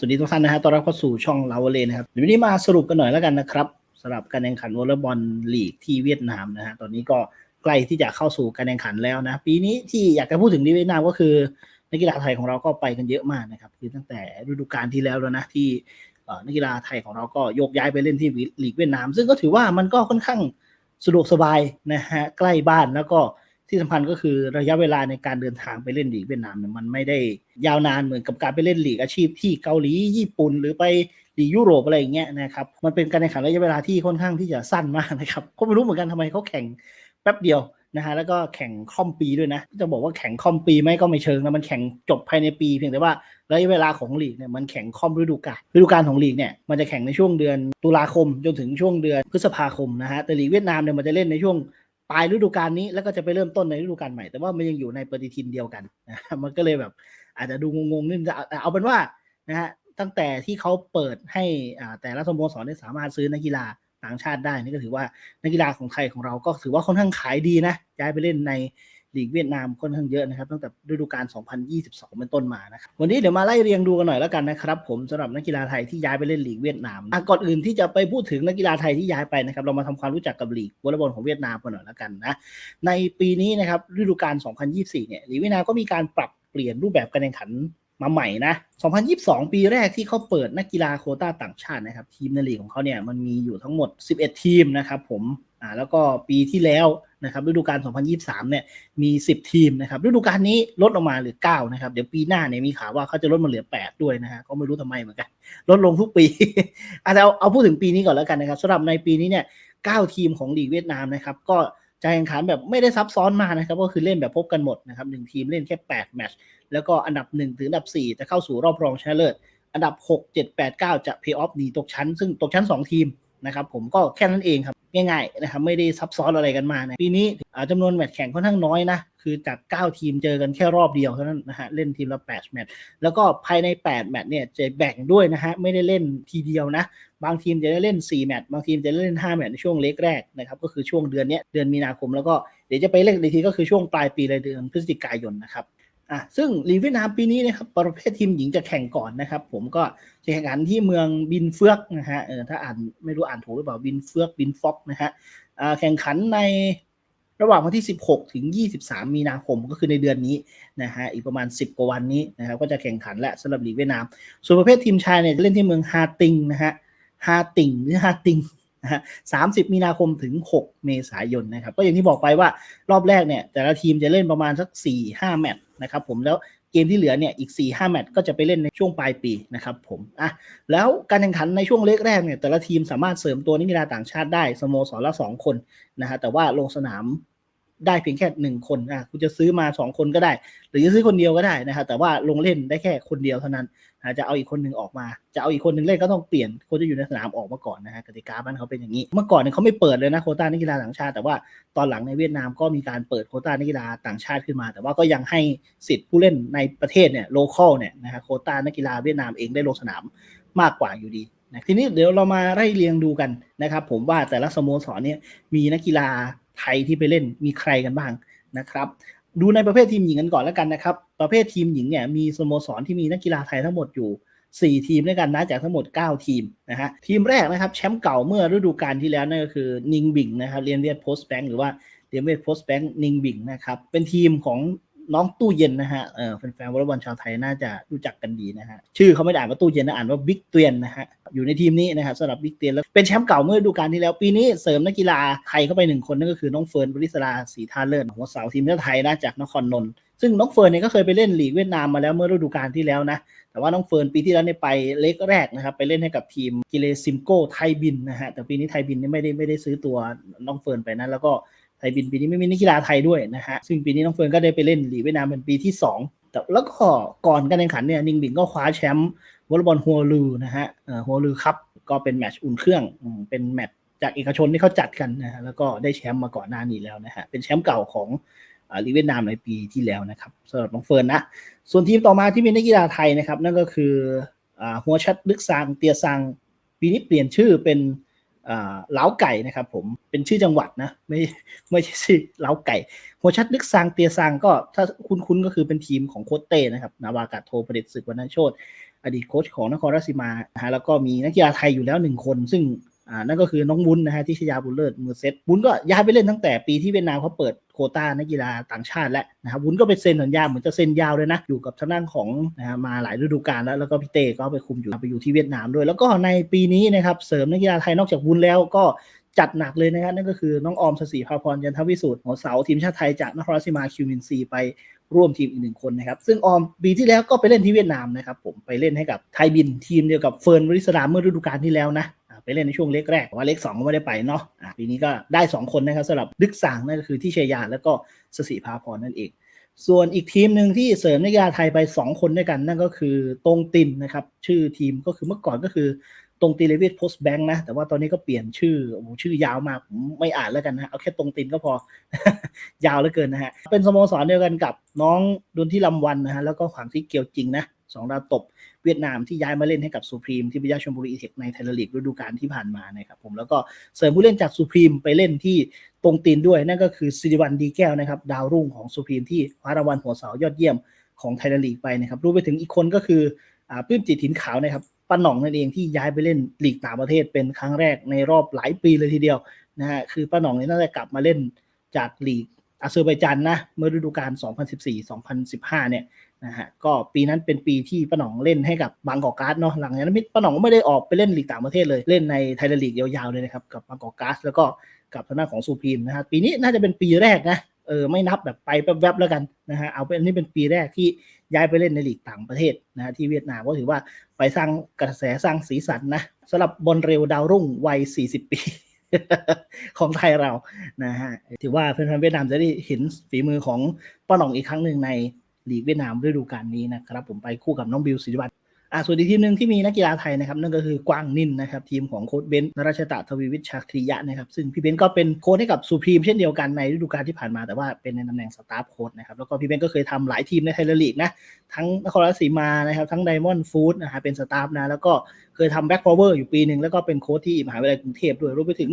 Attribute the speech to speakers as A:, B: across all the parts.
A: สวัสดีทุกท่านนะฮะต้อนรับเข้าสู่ช่องลาวเลนะครับเดี๋ยววันนี้มาสรุปกันหน่อยแล้วกันนะครับสำหรับการแข่งขันวอลเลย์บอลลีกที่เวียดนามนะฮะ ตอนนี้ก็ใกล้ที่จะเข้าสู่การแข่งขันแล้วนะ ปีนี้ที่อยากจะพูดถึงที่เวียดนามก็คือนักกีฬาไทยของเราก็ไปกันเยอะมากนะครับ คือตั้งแต่ฤดูกาลที่แล้วแล้วนะที่นักกีฬาไทยของเราก็โยกย้ายไปเล่นที่ลีกเวียดนาม ซึ่งก็ถือว่ามันก็ค่อนข้างสะดวกสบายนะฮะ ใกล้บ้านแล้วก็ ที่สำคัญก็คือระยะเวลาในการเดินทางไปเล่นลีกเวียดนามเนี่ยมันไม่ได้ยาวนานเหมือนกับการไปเล่นลีกอาชีพที่เกาหลีญี่ปุ่น หรือไปลีกยุโรปอะไรอย่างเงี้ยนะครับมันเป็นการแข่งขันระยะเวลาที่ค่อนข้างที่จะสั้นมากนะครับก็ไม่รู้เหมือนกันทำไมเขาแข่งแป๊บเดียวนะฮะแล้วก็แข่งค่อมปีด้วยนะ จะบอกว่าแข่งค่อมปีไหมก็ไม่เชิงนะมันแข่งจบภายในปี เพียงแต่ว่าระยะเวลาของลีกเนี่ยมันแข่งค่อมฤดูกาลฤดูกาลของลีกเนี่ยมันจะแข่งในช่วงเดือนตุลาคมจนถึงช่วงเดือนพฤษภาคมนะฮะแต่ลีกเวียดนามเนี่ยมันจะเล่นในช่วง ปลายฤดูกาลนี้แล้วก็จะไปเริ่มต้นในฤดูกาลใหม่ แต่ว่ามันยังอยู่ในปฏิทินเดียวกันนะมันก็เลยแบบ อาจจะดูงงๆนิดนึงแต่เอาเป็นว่านะฮะตั้งแต่ที่เขาเปิดให้แต่ละสโมสรได้สามารถซื้อนักกีฬาต่างชาติได้นี่ก็ถือว่านักกีฬาของไทยของเราก็ถือว่าค่อนข้างขายดีนะย้ายไปเล่นใน ลีกเวียดนามค่อนข้างเยอะนะครับตั้งแต่ฤดูกาล 2022 เป็นต้นมานะครับวันนี้เดี๋ยวมาไล่เรียงดูกันหน่อยแล้วกันนะครับผมสำหรับนักกีฬาไทยที่ย้ายไปเล่นลีกเวียดนามอะก่อนอื่นที่จะไปพูดถึงนักกีฬาไทยที่ย้ายไปนะครับเรามาทำความรู้จักกับลีกวอลเลย์บอลของเวียดนามกันหน่อยแล้วกันนะในปีนี้นะครับฤดูกาล 2024 เนี่ยลีกเวียดนามก็มีการปรับเปลี่ยนรูปแบบการแข่งขัน มาใหม่นะ 2022 ปีแรกที่เขาเปิดนักกีฬาโคต้าต่างชาตินะครับ ทีมในลีกของเขาเนี่ยมันมีอยู่ทั้งหมด 11 ทีมนะครับผมอ่าแล้วก็ปีที่แล้วนะครับฤดูกาล 2023 เนี่ยมี 10 ทีมนะครับฤดูกาลนี้ลดลงมาเหลือ 9 นะครับ เดี๋ยวปีหน้าเนี่ยมีข่าวว่าเขาจะลดมาเหลือ 8 ด้วยนะฮะก็ไม่รู้ทำไมเหมือนกัน ลดลงทุกปีอาจจะเอาเอาพูดถึงปีนี้ก่อนแล้วกันนะครับสำหรับในปีนี้เนี่ย 9 ทีมของลีกเวียดนามนะครับก็ จะแข่งขันแบบไม่ได้ซับซ้อนมากนะครับ ก็คือเล่นแบบพบกันหมดนะครับหนึ่งทีมเล่นแค่ 8 แมตช์แล้วก็อันดับ 1 ถึงอันดับ 4 จะเข้าสู่รอบรองชนะเลิศอันดับ 6 7 8 9 จะเพย์ออฟหนีตกชั้น ซึ่งตกชั้น 2 ทีม นะครับผมก็แค่นั้นเองครับง่ายๆนะครับไม่ได้ซับซ้อนอะไรกันมานะปีนี้อ่าจำนวนแมตช์แข่งค่อนข้างน้อยนะคือจาก 9 ทีมเจอกันแค่รอบเดียวเท่านั้นนะฮะเล่นทีมละ 8 แมตช์แล้วก็ภายใน 8 แมตช์เนี่ยจะแบ่งด้วยนะฮะไม่ได้เล่นทีเดียวนะ บางทีมจะได้เล่น 4 แมตช์บางทีมจะได้เล่น 5 แมตช์ในช่วงเล็กแรกนะครับก็คือช่วงเดือนนี้เดือนมีนาคมแล้วก็เดี๋ยวจะไปเล่นอีกทีก็คือช่วงปลายปีเลยเดือนพฤศจิกายนนะครับ อะซึ่งลีกเวียดนามปีนี้นะครับประเภททีมหญิงจะแข่งก่อนนะครับ ผมก็จะแข่งขันที่เมืองบินเฟือกนะฮะเออถ้าอ่านไม่รู้อ่านถูกหรือเปล่าบินเฟือกบินฟอกนะฮะอ่าแข่งขันในระหว่างวันที่ 16 ถึง 23 มีนาคมก็คือในเดือนนี้นะฮะอีกประมาณ 10 กว่าวันนี้นะครับก็จะแข่งขันและสำหรับลีกเวียดนาม ส่วนประเภททีมชายเนี่ยจะเล่นที่เมืองฮาติงนะฮะฮาติงหรือฮาติงนะฮะ30มีนาคมถึง 6 เมษายนนะครับก็อย่างที่บอกไปว่ารอบแรกเนี่ยแต่ละทีมจะเล่นประมาณสัก 4-5 แมตช์ นะครับผมแล้วเกมที่เหลือเนี่ยอีก 4-5 แมตช์ก็จะไปเล่นในช่วงปลายปีนะครับผมอะแล้วการแข่งขันในช่วงเล็กแรกเนี่ยแต่ละทีมสามารถเสริมตัวนักกีฬาต่างชาติได้สโมสรละ 2 คนนะฮะแต่ว่าลงสนาม ได้เพียงแค่หนึ่งคนอะคุณจะซื้อมา2คนก็ได้ หรือจะซื้อคนเดียวก็ได้นะครับแต่ว่าลงเล่นได้แค่คนเดียวเท่านั้นจะเอาอีกคนหนึ่งออกมา จะเอาอีกคนหนึ่งเล่นก็ต้องเปลี่ยนคนที่อยู่ในสนามออกมาก่อนนะฮะกติกาบ้านเขาเป็นอย่างนี้ เมื่อก่อนเนี่ยเขาไม่เปิดเลยนะโคต้านักกีฬาต่างชาติ แต่ว่าตอนหลังในเวียดนามก็มีการเปิดโคต้านักกีฬาต่างชาติขึ้นมา แต่ว่าก็ยังให้สิทธิ์ผู้เล่นในประเทศเนี่ยโลคอลเนี่ยนะฮะโคต้านักกีฬาเวียดนามเองได้ลงสนามมากกว่าอยู่ดีนะทีนี้เดี๋ยวเรามาไล่เรียงดูกันนะครับผมว่าแต่ละสโมสรเนี่ยมีนักกีฬา ไทยที่ไปเล่นมีใครกันบ้างนะครับดูในประเภททีมหญิงกันก่อนแล้วกันนะครับ ประเภททีมหญิงเนี่ยมีสโมสรที่มีนักกีฬาไทยทั้งหมดอยู่ 4 ทีมด้วยกันนะจากทั้งหมด 9 ทีมนะฮะทีมแรกนะครับแชมป์เก่าเมื่อฤดูกาลที่แล้วนั่นก็คือนิงบิงนะครับเรียนเรียนโพสต์แบงหรือว่าเรียนเรียนโพสต์แบงนิงบิงนะครับเป็นทีมของ น้องตู้เย็นนะฮะเออแฟนๆวอลเลย์บอลชาวไทยน่าจะรู้จักกันดีนะฮะชื่อเขาไม่ได้อ่านว่าตู้เย็นนะอ่านว่าบิ๊กเตียนนะฮะอยู่ในทีมนี้นะครับสำหรับบิ๊กเตียนแล้วเป็นแชมป์เก่าเมื่อดูกาลที่แล้ว ปีนี้เสริมนักกีฬาไทยเข้าไปหนึ่งคนนั่นก็คือน้องเฟิร์นบริศราศรีทาเลิศหัวเสาทีมชาติไทยนะจากนครนนท์ซึ่งน้องเฟิร์นเนี่ยก็เคยไปเล่นลีกเวียดนามมาแล้วเมื่อฤดูกาลที่แล้วนะแต่ว่าน้องเฟิร์นปีที่แล้วเนี่ยไปเล็กแรกนะครับไปเล่นให้กับทีมกิเลซิมโก้ไทยบินนะฮะแต่ปีนี้ไทยบินเนี่ยไม่ได้ไม่ได้ซื้อตัวน้องเฟิร์นไปนะแล้วก็ ไทยบินปีนี้ไม่มีนักกีฬาไทยด้วยนะฮะซึ่งปีนี้น้องเฟิร์นก็ได้ไปเล่นหลีเวียดนามเป็นปีที่ 2 แต่แล้วก็ก่อนการแข่งขันเนี่ยนิงบิงก็คว้าแชมป์วอลเลย์บอลฮัวลูนะฮะฮัวลูคัพก็เป็นแมตช์อุ่นเครื่องเป็นแมตช์จากเอกชนที่เขาจัดกันนะฮะแล้วก็ได้แชมป์มาก่อนหน้านี้แล้วนะฮะเป็นแชมป์เก่าของอ่าลีเวียดนามในปีที่แล้วนะครับสำหรับน้องเฟิร์นนะส่วนทีมต่อมาที่เป็นนักกีฬาไทยนะครับนั่นก็คืออหัวชัดลึกซางเตียซังปีนี้เปลี่ยนชื่อเป็น เล้าไก่นะครับผมเป็นชื่อจังหวัดนะไม่ไม่ใช่ชื่อเล้าไก่ หัวชัดลึกซางเตียซางก็ถ้าคุ้นๆก็คือเป็นทีมของโค้ชเต้นะครับนาวากาศโทประเด็จศึกวรรณโชตอดีตโค้ชของนครราชสีมานะฮะแล้วก็มีนักกีฬาไทยอยู่แล้วหนึ่งคน ซึ่งอ่านั่นก็คือน้องวุ้นนะฮะที่ชยาบุญเลิศมือเซตวุ้นก็ย้ายไปเล่นตั้งแต่ปีที่เวียดนามเขาเปิด โควต้านักกีฬาต่างชาติแล้วนะครับวุ้นก็ไปเซ็นสัญญาเหมือนจะเซ็นยาวเลยนะ อยู่กับทางด้านของนะมาหลายฤดูกาลแล้วแล้วก็พี่เต้ก็ไปคุมอยู่ไปอยู่ที่เวียดนามด้วย แล้วก็ในปีนี้นะครับเสริมนักกีฬาไทยนอกจากวุ้นแล้วก็จัดหนักเลยนะครับนั่นก็คือน้องออมสศิภาพรยันทวิสุทธิ์หัวเสาทีมชาติไทยจากนครราชสีมาคิวมินซีไปร่วมทีมอีกหนึ่งคนนะครับ ซึ่งออมปีที่แล้วก็ไปเล่นที่เวียดนามนะครับผมไปเล่นให้กับไทยบินทีมเดียวกับเฟิร์นวริศดาเมื่อฤดูกาลที่แล้วนะ ไปเล่นในช่วงเล็กแรกแต่ว่าเล็กสองก็ไม่ได้ไปเนาะปีนี้ก็ได้ 2 คนนะครับสำหรับดึกสางนั่นก็คือที่เชยยาแล้วก็สศิภาพรนั่นเอง ส่วนอีกทีมหนึ่งที่เสริมนักกีฬาไทยไป 2 คนด้วยกัน นั่นก็คือตรงตินนะครับชื่อทีมก็คือเมื่อก่อนก็คือตรงตินเลเวทโพสต์แบงค์นะ แต่ว่าตอนนี้ก็เปลี่ยนชื่อโอ้ชื่อยาวมากผมไม่อ่านแล้วกันนะฮะเอาแค่ตรงตินก็พอ ยาวเหลือเกินนะฮะ เป็นสโมสรเดียวกันกับน้องดุนที่ลำวันนะฮะ แล้วก็ขวางที่เกียวจริงนะสองดาวตบ เวียดนามที่ย้ายมาเล่นให้กับสุพรีมที่พิยาชลบุรีอีเทคในไทยลีกฤดูกาลที่ผ่านมานะครับผมแล้วก็เสริมผู้เล่นจากสุพรีมไปเล่นที่ตรงตีนด้วยนั่นก็คือสิริวัลดีแก้วนะครับดาวรุ่งของสุพรีมที่คว้ารางวัลหัวเสายอดเยี่ยมของไทยลีกไปนะครับรวมไปถึงอีกคนก็คืออปื้มจิตถิ่นขาวนะครับป้าหน่องนั่นเองที่ย้ายไปเล่นลีกต่างประเทศเป็นครั้งแรกในรอบหลายปีเลยทีเดียวนะฮะคือป้าหน่องนี่น่าจะกลับมาเล่นจากลีกอาเซอร์ไบจานนะเมื่อฤดูกาล 2014-2015 เนี่ย นะฮะก็ปีนั้นเป็นปีที่ป้าหนองเล่นให้กับบางกอกการ์ดเนาะหลังจากนั้นป้าหนองก็ไม่ได้ออกไปเล่นลีกต่างประเทศเลยเล่นในไทยลีกยาวๆเลยนะครับกับบางกอกการ์ดแล้วก็กับทางด้านของซูพรีมนะฮะปีนี้น่าจะเป็นปีแรกนะเออไม่นับแบบไปแวบๆแล้วกันนะฮะเอาเป็นนี้เป็นปีแรกที่ย้ายไปเล่นในลีกต่างประเทศนะฮะที่เวียดนามก็ถือว่าไปสร้างกระแสสร้างสีสันนะสำหรับบอลเร็วดาวรุ่งวัย 40 ปีของไทยเรานะฮะถือว่าแฟนๆเวียดนามจะได้เห็นฝีมือของป้าหน่องอีกครั้งหนึ่งใน ลีกเวียดนามฤดูกาลนี้นะครับ ผมไปคู่กับน้องบิวศิริวัฒน์อ่าส่วนอีกทีมหนึ่งที่มีนักกีฬาไทยนะครับนั่นก็คือกวางนินนะครับทีมของโค้ชเบนซ์นราชตะทวีวิชาคริยะนะครับซึ่งพี่เบนซ์ก็เป็นโค้ชให้กับสุพรีมเช่นเดียวกันในฤดูกาลที่ผ่านมาแต่ว่าเป็นในตำแหน่งสตาฟโค้ชนะครับแล้วก็พี่เบนซ์ก็เคยทำหลายทีมในไทยลีกนะทั้งนครราชสีมานะครับทั้งไดมอนด์ฟู้ดนะฮะเป็นสตาฟนะแล้วก็เคยทำแบ็กพาวเวอร์อยู่ปีหนึ่งแล้วก็เป็นโค้ชที่มหาวิทยาลัยกรุงเทพด้วยรวมไปถึง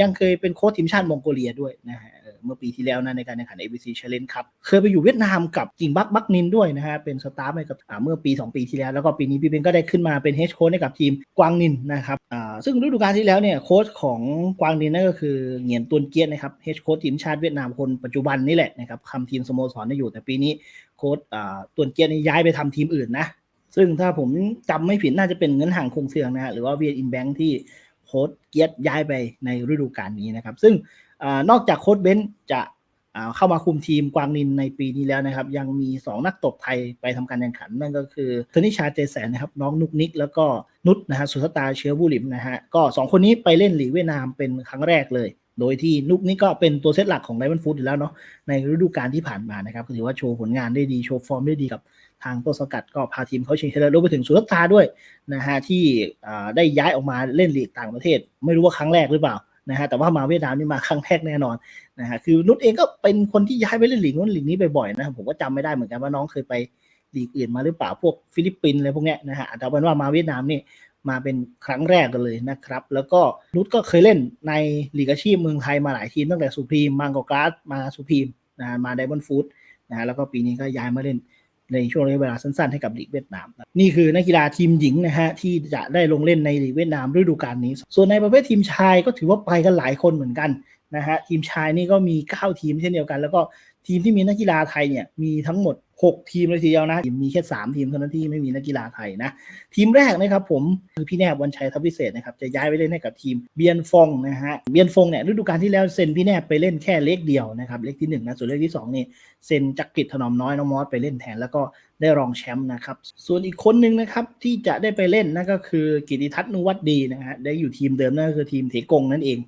A: ยังเคยเป็นโค้ชทีมชาติมองโกเลียด้วยนะฮะ เมื่อปีที่แล้วนะในการแข่งขัน ABC Challenge ครับ เคยไปอยู่เวียดนามกับกิ่งบักบักนินด้วยนะฮะเป็นสตาฟให้กับเมื่อปี 2 ปีที่แล้ว แล้วก็ปีนี้พี่เบนก็ได้ขึ้นมาเป็นเฮดโค้ชให้กับทีมกวางนินนะครับซึ่งฤดูกาลที่แล้วเนี่ยโค้ชของกวางนินนั่นก็คือเหงียนตวนเกียนนะครับเฮดโค้ชทีมชาติเวียดนามคนปัจจุบันนี่แหละนะครับคำทีมสโมสรได้อยู่แต่ปีนี้โค้ชอ่าตวนเกียนนี่ย้ายไปทำทีมอื่นนะซึ่งถ้าผมจำไม่ผิดน่าจะเป็นเงินห่างคงเสืองนะฮะหรือว่าเวียดอินแบงที่โค้ดเกียรติย้ายไปในฤดูกาลนี้นะครับ ซึ่ง นอกจากโค้ดเบนซ์จะเข้ามาคุมทีมกวางนินในปีนี้แล้วนะครับ ยังมี 2 นักตบไทยไปทำการแข่งขัน นั่นก็คือธนิชาเจแสนนะครับ น้องนุกนิก แล้วก็นุชนะฮะสุทตาเชื้อบุหลิมนะฮะก็ 2 คนนี้ไปเล่นหลีเวียดนามเป็นครั้งแรกเลย โดยที่นุกนี่ก็เป็นตัวเซตหลักของไดมอนด์ฟูดอยู่แล้วเนาะในฤดูกาลที่ผ่านมานะครับถือว่าโชว์ผลงานได้ดีโชว์ฟอร์มได้ดีกับทางต้นสกัดก็พาทีมเขาชิงชนะเลิศรวมไปถึงสุรตาด้วยนะฮะที่ได้ย้ายออกมาเล่นลีกต่างประเทศ ไม่รู้ว่าครั้งแรกหรือเปล่า นะฮะแต่ว่ามาเวียดนามนี่มาครั้งแรกแน่นอนนะฮะคือนุชเองก็เป็นคนที่ย้ายไปเล่นหลีกนู้นหลีกนี้บ่อยๆนะครับผมก็จำไม่ได้เหมือนกันว่าน้องเคยไปหลีกอื่นมาหรือเปล่าพวกฟิลิปปินส์อะไรพวกเนี้ยนะฮะแต่เป็นว่ามาเวียดนามนี่มาเป็นครั้งแรกกันเลยนะครับ แล้วก็นุชก็เคยเล่นในลีกอาชีพเมืองไทยมาหลายทีมตั้งแต่สุพีมมังกรกราสมาสุพีมนะมาไดมอนด์ฟูดนะฮะแล้วก็ปีนี้ก็ย้ายมาเล่น ในช่วงระยะเวลาสั้นๆให้กับลีกเวียดนาม นี่คือนักกีฬาทีมหญิงนะฮะที่จะได้ลงเล่นในลีกเวียดนามฤดูกาลนี้ ส่วนในประเภททีมชายก็ถือว่าไปกันหลายคนเหมือนกันนะฮะทีมชายนี่ก็มี 9 ทีมเช่นเดียวกัน แล้วก็ทีมที่มีนักกีฬาไทยเนี่ยมีทั้งหมด 6 ทีมเลยทีเดียวนะ มีแค่ 3 ทีมเท่านั้นที่ไม่มีนักกีฬาไทยนะ ทีมแรกนะครับผมคือพี่แนบวันชัยทัพพิเศษนะครับ จะย้ายไปเล่นให้กับทีมเบียนฟงนะฮะ เบียนฟงเนี่ยฤดูกาลที่แล้วเซ็นพี่แนบไปเล่นแค่เลขเดียวนะครับ เลขที่หนึ่งนะส่วนเลขที่สองนี่เซ็นจักริดถนอมน้อยน้องมอสไปเล่นแทนแล้วก็ได้รองแชมป์นะครับ ส่วนอีกคนหนึ่งนะครับที่จะได้ไปเล่นนั่นก็คือกิติทัศน์นุวัตดีนะฮะได้อยู่ทีมเดิมนั่นก็คือทีมเถกงนั่นเอง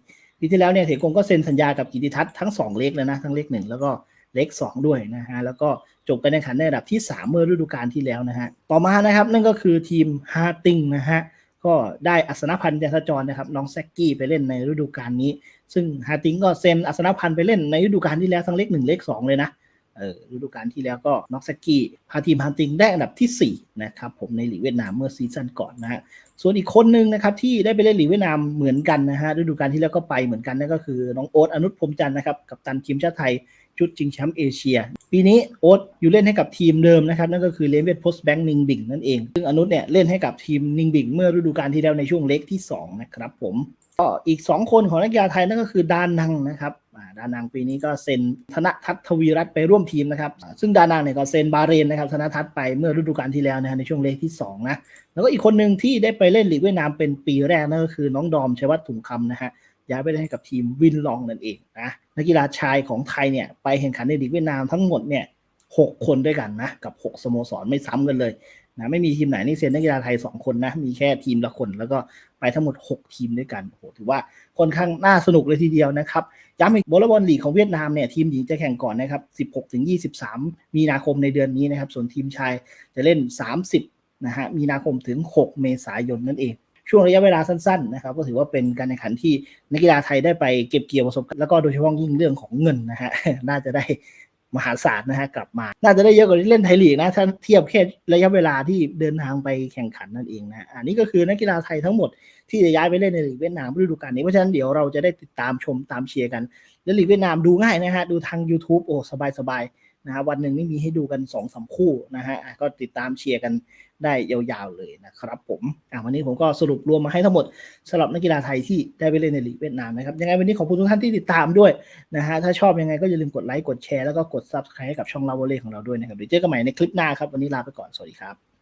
A: ปีที่แล้วเนี่ยเถกงก็เซ็นสัญญากับกิติทัศน์ทั้งสองเลขเลยนะทั้งเลขหนึ่งแล้วก็ เลขสองด้วยนะฮะแล้วก็จบการแข่งขันในระดับที่สามเมื่อฤดูกาลที่แล้วนะฮะต่อมานะครับนั่นก็คือทีมฮาติงนะฮะก็ได้อัศนพันธ์จันทจรนะครับน้องแซกกี้ไปเล่นในฤดูกาลนี้ ซึ่งฮาติงก็เซ็นอัศนพันธ์ไปเล่นในฤดูกาลที่แล้วทั้งเลขหนึ่งเลขสองเลยนะเออฤดูกาลที่แล้วก็น็อกซากิพาทีมฮันติงได้อันดับที่ 4 นะครับผมในหลีกเวียดนามเมื่อซีซั่นก่อนนะฮะส่วนอีกคนหนึ่งนะครับที่ได้ไปเล่นหลีกเวียดนามเหมือนกันนะฮะฤดูกาลที่แล้วก็ไปเหมือนกันนั่นก็คือน้องโอ๊ตอนุพรมจันทร์นะครับกับตันทีมชาติไทย ชุดชิงแชมป์เอเชีย ปีนี้โอ๊ตอยู่เล่นให้กับทีมเดิมนะครับ นั่นก็คือเลนเวทโพสต์แบงค์นิงบิงนั่นเอง ซึ่งอนุเนี่ยเล่นให้กับทีมนิงบิงเมื่อฤดูกาลที่แล้วในช่วงเล็กที่ 2 นะครับผมก็อีก 2 คนของนักกีฬาไทยนั่นก็คือดานังนะครับดานังปีนี้ก็เซ็นธนทัศน์ทวีรัตน์ไปร่วมทีมนะครับ ซึ่งดานังเนี่ยก็เซ็นบาเรนนะครับธนทัศน์ไปเมื่อฤดูกาลที่แล้วนะในช่วงเลกที่สองนะแล้วก็อีกคนหนึ่งที่ได้ไปเล่นลีกเวียดนามเป็นปีแรกนั่นก็คือน้องดอมชัยวัฒน์ถุงคำนะฮะ ย้ายไปเล่นให้กับทีมวินลองนั่นเองนะนักกีฬาชายของไทยเนี่ยไปแข่งขันในลีกเวียดนามทั้งหมดเนี่ยหกคนด้วยกันนะกับหกสโมสรไม่ซ้ำกันเลยนะไม่มีทีมไหนนี่เซ็นนักกีฬาไทยสองคนนะมีแค่ทีมละคน แล้วก็ไปทั้งหมดหกทีมด้วยกันโอ้โหถือว่าค่อนข้างน่าสนุกเลยทีเดียวนะครับย้ำอีกวอลลูบอลลีกของเวียดนามเนี่ยทีมหญิงจะแข่งก่อนนะครับ 16 ถึง 23 มีนาคมในเดือนนี้นะครับส่วนทีมชายจะเล่น 30นะฮะมีนาคมถึง 6 เมษายนนั่นเอง ช่วงระยะเวลาสั้นๆนะครับก็ถือว่าเป็นการแข่งขันที่นักกีฬาไทยได้ไปเก็บเกี่ยวประสบการณ์แล้วก็โดยเฉพาะยิ่งเรื่องของเงินนะฮะน่าจะได้มหาศาลนะฮะกลับมา น่าจะได้เยอะกว่าที่เล่นไทยลีกนะถ้าเทียบแค่ระยะเวลาที่เดินทางไปแข่งขันนั่นเองนะอันนี้ก็คือนักกีฬาไทยทั้งหมดที่จะย้ายไปเล่นในลีกเวียดนามฤดูกาลนี้เพราะฉะนั้นเดี๋ยวเราจะได้ติดตามชมตามเชียร์กันและลีกเวียดนามดูง่ายนะฮะดูทาง YouTube โอ้สบายสบายๆ นะฮะวันหนึ่งนี่มีให้ดูกัน2อสคู่นะฮะก็ติดตามเชียร์กันได้ยาวๆเลยนะครับผมอะวันนี้ผมก็สรุปรวมมาให้ทั้งหมดสำหรับนักกีฬาไทยที่ได้ไปเล่นในลีกเวียดนามนะครับยังไงวันนี้ขอบคุณทุกท่านที่ติดตามด้วยนะฮะถ้าชอบยังไงก็อย่าลืมกดไลค์กดแชร์แล้วก็กด Subscribe ให้กับช่องลาวเล่ของเราด้วยนะครับเดี๋ยวเจอกันใหม่ในคลิปหน้าครับวันนี้ลาไปก่อนสวัสดีครับ